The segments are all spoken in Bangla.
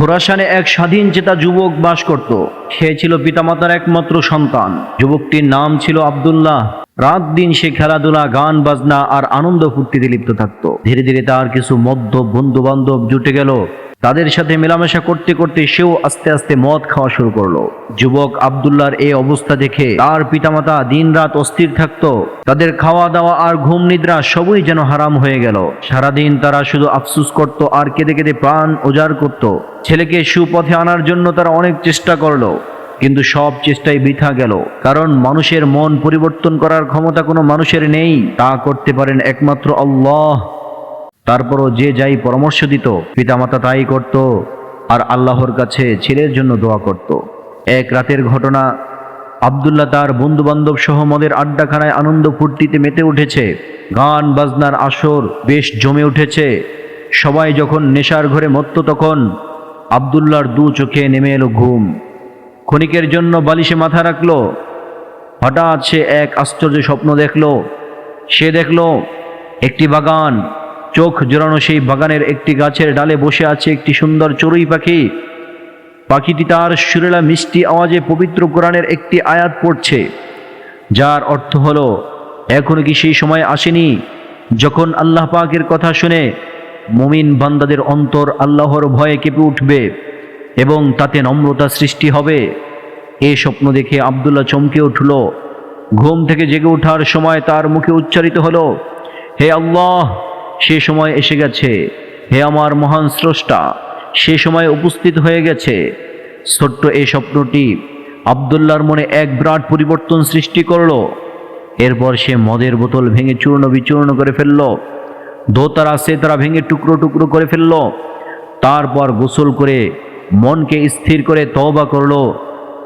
খোরাসানে এক স্বাধীন চেতা যুবক বাস করত। সে ছিল পিতামাতার একমাত্র সন্তান। যুবকটির নাম ছিল আবদুল্লাহ। রাত দিন সে খেলাধুলা, গান, বাজনা আর আনন্দ ফুর্তিতে লিপ্ত থাকত। ধীরে ধীরে তার কিছু মধ্য বন্ধু বান্ধব জুটে গেল। তাদের সাথে মেলামেশা করতে করতে সেও আস্তে আস্তে মদ খাওয়া শুরু করল। যুবক আব্দুল্লাহর এই অবস্থা দেখে তার পিতামাতা দিনরাত অস্থির থাকতো। তাদের খাওয়া দাওয়া আর ঘুম নিদ্রা সবই যেন হারাম হয়ে গেল। সারাদিন তারা শুধু আফসুস করত আর কেঁদে কেঁদে প্রাণ উজাড় করত। ছেলেকে সুপথে আনার জন্য তারা অনেক চেষ্টা করল, কিন্তু সব চেষ্টাই বৃথা গেল। কারণ মানুষের মন পরিবর্তন করার ক্ষমতা কোনো মানুষের নেই। তা করতে পারেন একমাত্র আল্লাহ। তারপরও যে যাই পরামর্শ দিত, পিতামাতা তাই করত আর আল্লাহর কাছে ছেলের জন্য দোয়া করত। এক রাতের ঘটনা, আবদুল্লাহ তার বন্ধু বান্ধব সহ মদের আড্ডাখানায় আনন্দ ফুর্তিতে মেতে উঠেছে। গান, বাজনার আসর বেশ জমে উঠেছে। সবাই যখন নেশার ঘরে মত্ত তখন আবদুল্লাহর দু চোখে নেমে এলো ঘুম। ক্ষণিকের জন্য বালিশে মাথা রাখল। হঠাৎ সে এক আশ্চর্য স্বপ্ন দেখল। সে দেখল, একটি বাগান চোখ জোড়ানো সেই বাগানের একটি গাছের ডালে বসে আছে একটি সুন্দর চড়ুই পাখি। পাখিটি তার সুরেলা মিষ্টি আওয়াজে পবিত্র কোরআনের একটি আয়াত পড়ছে, যার অর্থ হলো, এখনও কি সেই সময় আসেনি যখন আল্লাহ পাকের কথা শুনে মুমিন বান্দাদের অন্তর আল্লাহর ভয়ে কেঁপে উঠবে এবং তাতে নম্রতা সৃষ্টি হবে? এ স্বপ্ন দেখে আবদুল্লাহ চমকে উঠল। ঘুম থেকে জেগে ওঠার সময় তার মুখে উচ্চারিত হলো, হে আল্লাহ সে সময় এসে গেছে। হে আমার মহান স্রষ্টা, সে সময় উপস্থিত হয়ে গেছে। ছোট্ট এই স্বপ্নটি আবদুল্লার মনে এক বিরাট পরিবর্তন সৃষ্টি করল। এরপর সে মদের বোতল ভেঙে চূর্ণ বিচূর্ণ করে ফেলল। দোতারা সে তারা ভেঙে টুকরো টুকরো করে ফেলল। তারপর গোসল করে মনকে স্থির করে তওবা করল।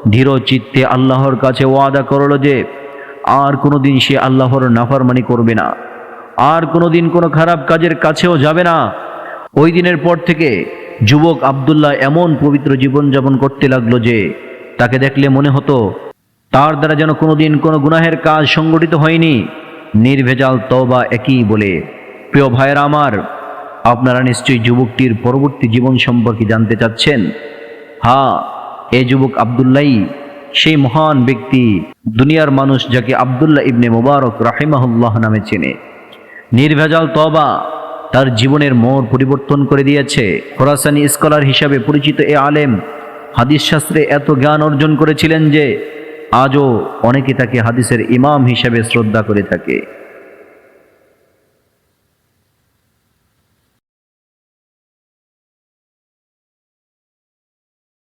ধীর চিত্তে আল্লাহর কাছে ওয়াদা করল যে, আর কোনোদিন সে আল্লাহর নাফারমানি করবে না। আর কোনোদিন কোনো খারাপ কাজের কাছেও যাবে না। ওই দিনের পর থেকে যুবক আবদুল্লাহ এমন পবিত্র জীবনযাপন করতে লাগল যে তাকে দেখলে মনে হতো তার দ্বারা যেন কোনোদিন কোনো গুনাহের কাজ সংগঠিত হয়নি। নির্ভেজাল তওবা একই বলে, প্রিয় ভাইয়েরা আমার, আপনারা নিশ্চয়ই যুবকটির পরবর্তী জীবন সম্পর্কে জানতে চাচ্ছেন? হ্যাঁ এ যুবক আবদুল্লাই, সেই মহান ব্যক্তি, দুনিয়ার মানুষ যাকে আবদুল্লাহ ইবনে মুবারক রাহিমাহুল্লাহ নামে চেনে। নির্ভেজাল তবা তার জীবনের মোড় পরিবর্তন করে দিয়েছে। খোরাসানি স্কলার হিসাবে পরিচিত এ আলেম হাদিস শাস্ত্রে এত জ্ঞান অর্জন করেছিলেন যে আজও অনেকে তাকে হাদিসের ইমাম হিসাবে শ্রদ্ধা করে থাকে।